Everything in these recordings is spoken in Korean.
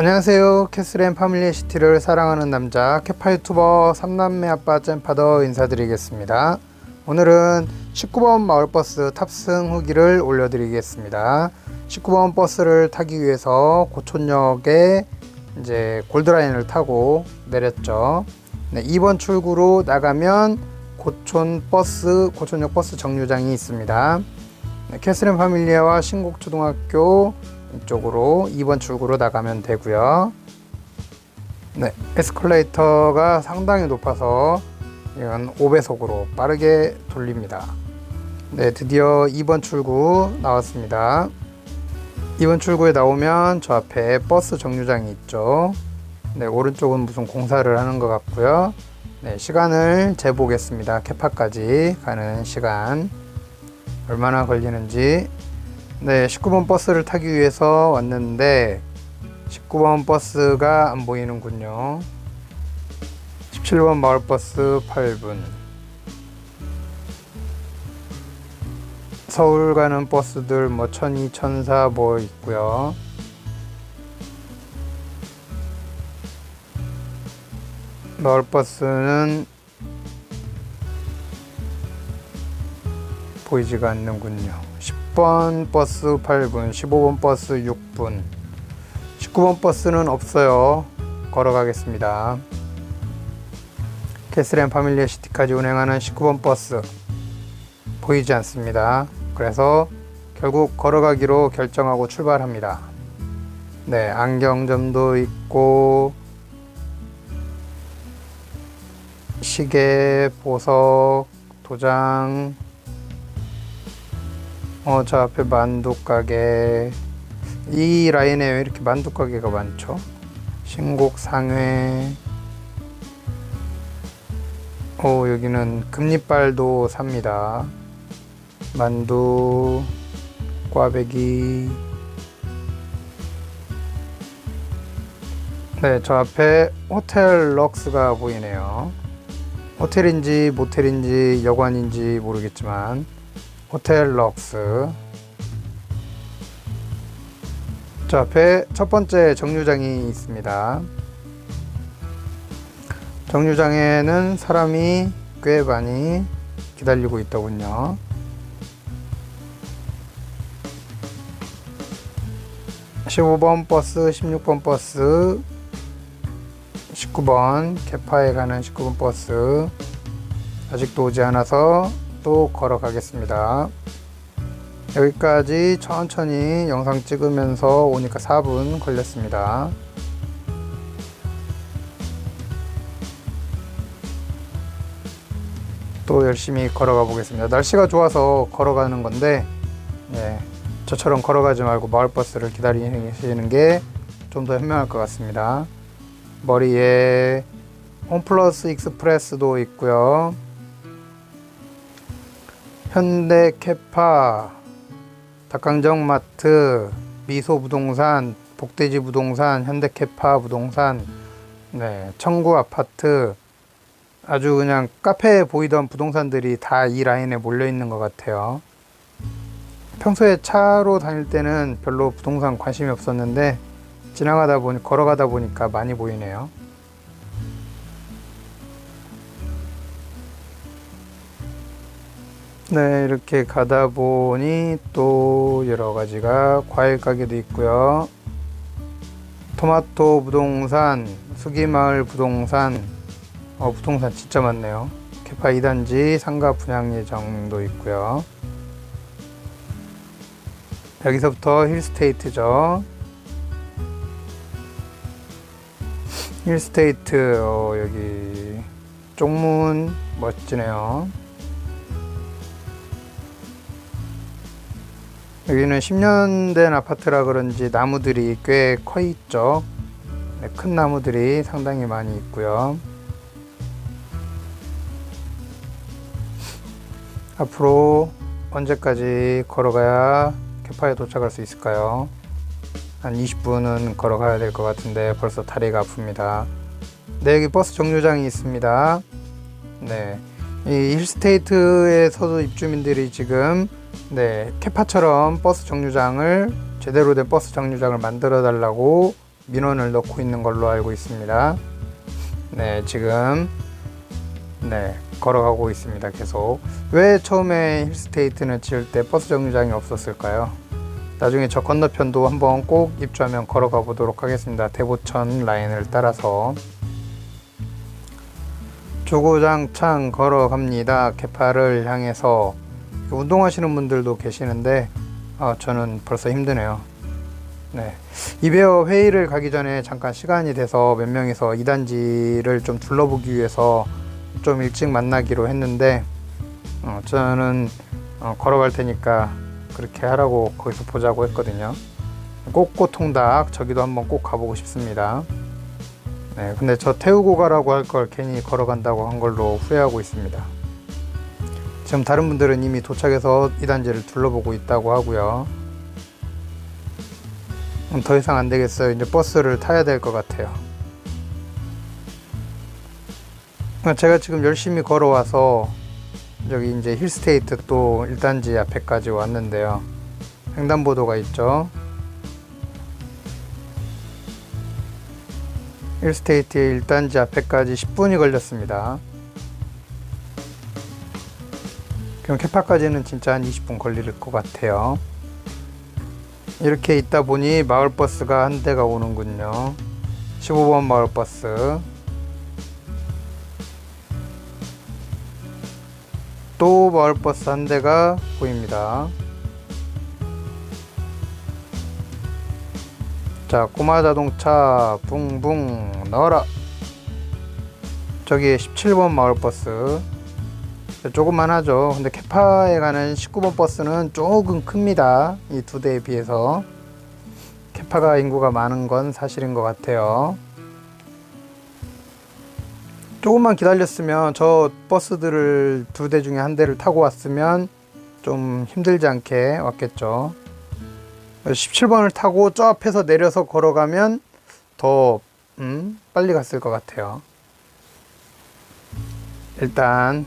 안녕하세요. 캐슬앤 파밀리 시티를 사랑하는 남자 캐파 유튜버 삼남매 아빠 잼파더 인사드리겠습니다. 오늘은 19번 마을버스 탑승 후기를 올려드리겠습니다. 19번 버스를 타기 위해서 고촌역에 이제 골드라인을 타고 내렸죠. 네, 2번 출구로 나가면 고촌 버스, 고촌역 버스 정류장이 있습니다. 네, 캐슬앤 파밀리아와 신곡초등학교 이 쪽으로 2번 출구로 나가면 되고요. 네, 에스컬레이터가 상당히 높아서 이건 5배속으로 빠르게 돌립니다. 네, 드디어 2번 출구 나왔습니다. 2번 출구에 나오면 저 앞에 버스 정류장이 있죠. 네, 오른쪽은 무슨 공사를 하는 것 같고요. 네, 시간을 재보겠습니다. 캐파까지 가는 시간 얼마나 걸리는지 네, 19번 버스를 타기 위해서 왔는데 19번 버스가 안 보이는군요. 17번 마을버스 8분. 서울 가는 버스들 뭐 천이, 천사 뭐 있고요. 마을버스는 보이지가 않는군요. 10번 버스 8분, 15번 버스 6분, 19번 버스는 없어요. 걸어가겠습니다. 캐슬앤 파밀리아 시티까지 운행하는 19번 버스 보이지 않습니다. 그래서 결국 걸어가기로 결정하고 출발합니다. 네, 안경점도 있고 시계, 보석, 도장, 어, 저 앞에 만두 가게. 이 라인에 왜 이렇게 만두 가게가 많죠? 신곡 상회. 오, 여기는 금리빨도 삽니다. 만두, 꽈배기. 네, 저 앞에 호텔 럭스가 보이네요. 호텔인지 모텔인지 여관인지 모르겠지만 호텔 럭스 저 앞에 첫 번째 정류장이 있습니다. 정류장에는 사람이 꽤 많이 기다리고 있더군요. (15번) 버스 (16번) 버스 (19번) 개파에 가는 (19번) 버스 아직도 오지 않아서 또 걸어가겠습니다. 여기까지 천천히 영상 찍으면서 오니까 4분 걸렸습니다. 또 열심히 걸어가 보겠습니다. 날씨가 좋아서 걸어가는 건데, 예, 저처럼 걸어가지 말고 마을버스를 기다리시는 게 좀 더 현명할 것 같습니다. 머리에 홈플러스 익스프레스도 있고요. 현대 캐파, 닭강정 마트, 미소 부동산, 복대지 부동산, 현대 캐파 부동산, 네, 청구 아파트, 아주 그냥 카페에 보이던 부동산들이 다 이 라인에 몰려 있는 것 같아요. 평소에 차로 다닐 때는 별로 부동산 관심이 없었는데 지나가다 보니 걸어가다 보니까 많이 보이네요. 네, 이렇게 가다 보니 또 여러 가지가 과일 가게도 있고요. 토마토 부동산, 수기마을 부동산, 어, 부동산 진짜 많네요. 개파 2단지 상가 분양 예정도 있고요. 여기서부터 힐스테이트죠. 힐스테이트, 어, 여기 쪽문 멋지네요. 여기는 10년 된 아파트라 그런지 나무들이 꽤 커 있죠. 네, 큰 나무들이 상당히 많이 있고요. 앞으로 언제까지 걸어가야 캐파에 도착할 수 있을까요? 한 20분은 걸어가야 될 것 같은데 벌써 다리가 아픕니다. 네, 여기 버스 정류장이 있습니다. 네, 이 힐스테이트에서도 입주민들이 지금 네, 캐파처럼 버스 정류장을 제대로 된 버스 정류장을 만들어 달라고 민원을 넣고 있는 걸로 알고 있습니다. 네, 지금 네, 걸어가고 있습니다. 계속. 왜 처음에 힐스테이트는 지을 때 버스 정류장이 없었을까요? 나중에 저 건너편도 한번 꼭 입주하면 걸어가 보도록 하겠습니다. 대보천 라인을 따라서. 조고장창 걸어갑니다. 개파를 향해서 운동하시는 분들도 계시는데 아, 저는 벌써 힘드네요. 네. 이베어 회의를 가기 전에 잠깐 시간이 돼서 몇 명이서 2단지를 좀 둘러보기 위해서 좀 일찍 만나기로 했는데 어, 저는 어, 걸어갈 테니까 그렇게 하라고 거기서 보자고 했거든요. 꽃꽃통닭 저기도 한번 꼭 가보고 싶습니다. 네, 근데 저 태우고 가라고 할 걸 괜히 걸어간다고 한 걸로 후회하고 있습니다. 지금 다른 분들은 이미 도착해서 이 단지를 둘러보고 있다고 하고요. 음, 더 이상 안 되겠어요. 이제 버스를 타야 될 것 같아요. 어, 제가 지금 열심히 걸어와서 여기 이제 힐스테이트 또 1단지 앞에까지 왔는데요. 횡단보도가 있죠. 힐스테이트의 1단지 앞에까지 10분이 걸렸습니다. 그럼 캐파까지는 진짜 한 20분 걸릴 것 같아요. 이렇게 있다 보니 마을버스가 한 대가 오는군요. 15번 마을버스. 또 마을버스 한 대가 보입니다. 자, 꼬마 자동차 붕붕 넣어라. 저기 17번 마을버스. 조금만 하죠. 근데 캐파에 가는 19번 버스는 조금 큽니다. 이 두 대에 비해서. 캐파가 인구가 많은 건 사실인 것 같아요. 조금만 기다렸으면 저 버스들을 두 대 중에 한 대를 타고 왔으면 좀 힘들지 않게 왔겠죠. 17번을 타고 저 앞에서 내려서 걸어가면 더 음, 빨리 갔을 것 같아요. 일단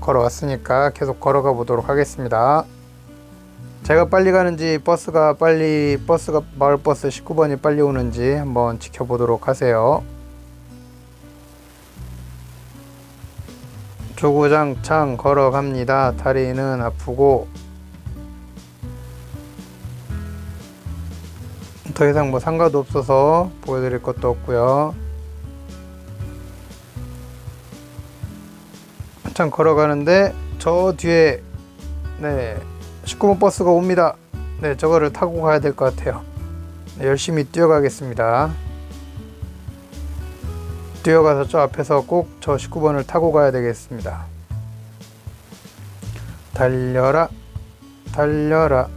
걸어왔으니까 계속 걸어가 보도록 하겠습니다. 제가 빨리 가는지 버스가 빨리 버스가 마을 버스 19번이 빨리 오는지 한번 지켜보도록 하세요. 조구장창 걸어갑니다. 다리는 아프고 더 이상 뭐 상가도 없어서 보여드릴 것도 없고요. 한참 걸어가는데 저 뒤에 네 19번 버스가 옵니다. 네 저거를 타고 가야 될 것 같아요. 네, 열심히 뛰어가겠습니다. 뛰어가서 저 앞에서 꼭 저 19번을 타고 가야 되겠습니다. 달려라, 달려라.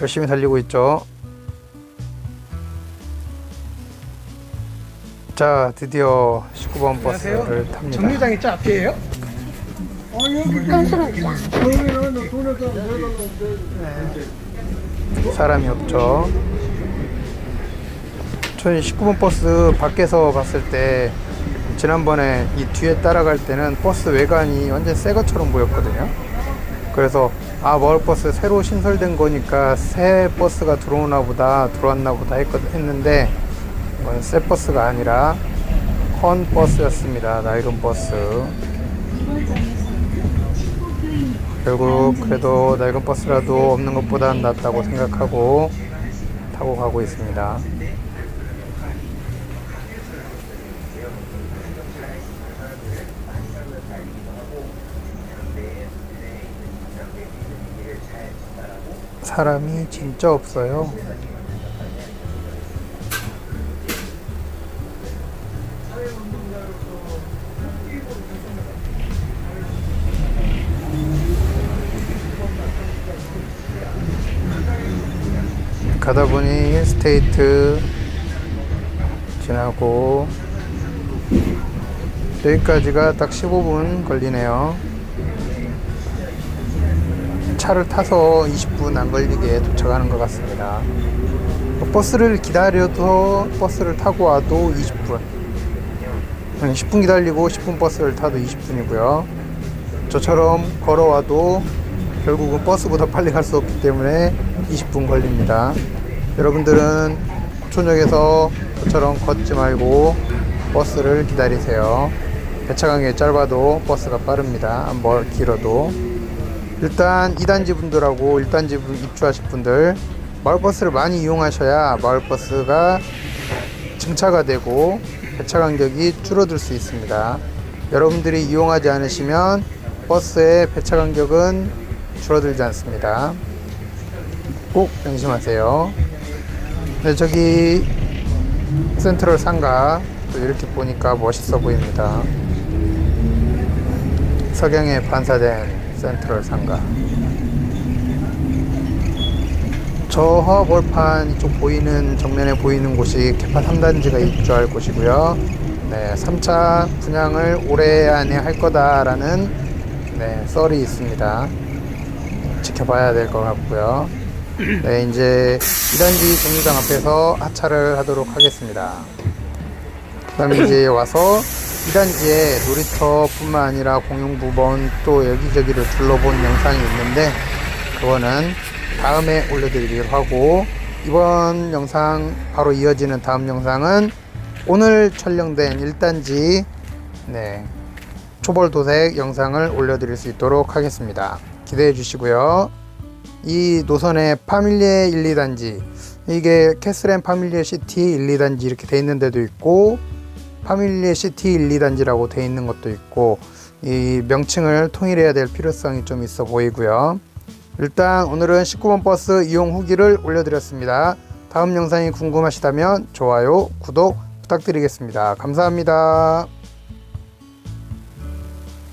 열심히 달리고 있죠. 자, 드디어 19번 버스를 탑니다. 정류장이 저 앞이에요? 사람이 없죠. 저희 19번 버스 밖에서 봤을 때 지난번에 이 뒤에 따라갈 때는 버스 외관이 완전 새 것처럼 보였거든요. 그래서 아 마을버스 새로 신설된 거니까 새 버스가 들어오나 보다 들어왔나 보다 했, 했는데 이건 새 버스가 아니라 헌 버스였습니다. 낡은 버스. 결국 그래도 낡은 버스라도 없는 것보단 낫다고 생각하고 타고 가고 있습니다. 사람이 진짜 없어요. 가다 보니 힐스테이트 지나고 여기까지가 딱 15분 걸리네요. 차를 타서 20분 안 걸리게 도착하는 것 같습니다. 버스를 기다려도 버스를 타고 와도 20분. 10분 기다리고 10분 버스를 타도 20분이고요. 저처럼 걸어와도 결국은 버스보다 빨리 갈 수 없기 때문에 20분 걸립니다. 여러분들은 속초역에서 저처럼 걷지 말고 버스를 기다리세요. 배차 간격이 짧아도 버스가 빠릅니다. 뭘 길어도. 일단 2단지 분들하고 1단지 분 입주하실 분들 마을버스를 많이 이용하셔야 마을버스가 증차가 되고 배차 간격이 줄어들 수 있습니다. 여러분들이 이용하지 않으시면 버스의 배차 간격은 줄어들지 않습니다. 꼭 명심하세요. 네, 저기 센트럴 상가 또 이렇게 보니까 멋있어 보입니다. 석양에 반사된 센트럴 상가. 저 화벌판 이쪽 보이는 정면에 보이는 곳이 개파 3단지가 입주할 곳이고요. 네, 3차 분양을 올해 안에 할 거다라는 네, 썰이 있습니다. 지켜봐야 될 것 같고요. 네, 이제 2단지 정류장 앞에서 하차를 하도록 하겠습니다. 그 다음에 이제 와서 2단지에 놀이터뿐만 아니라 공용부번 또 여기저기를 둘러본 영상이 있는데 그거는 다음에 올려드리기로 하고 이번 영상 바로 이어지는 다음 영상은 오늘 촬영된 1단지 네, 초벌 도색 영상을 올려드릴 수 있도록 하겠습니다. 기대해 주시고요. 이 노선의 파밀리에 1, 2단지 이게 캐슬앤 파밀리에 시티 1, 2단지 이렇게 돼 있는 데도 있고 파밀리에 시티 1, 2단지라고 돼 있는 것도 있고 이 명칭을 통일해야 될 필요성이 좀 있어 보이고요. 일단 오늘은 19번 버스 이용 후기를 올려드렸습니다. 다음 영상이 궁금하시다면 좋아요, 구독 부탁드리겠습니다. 감사합니다.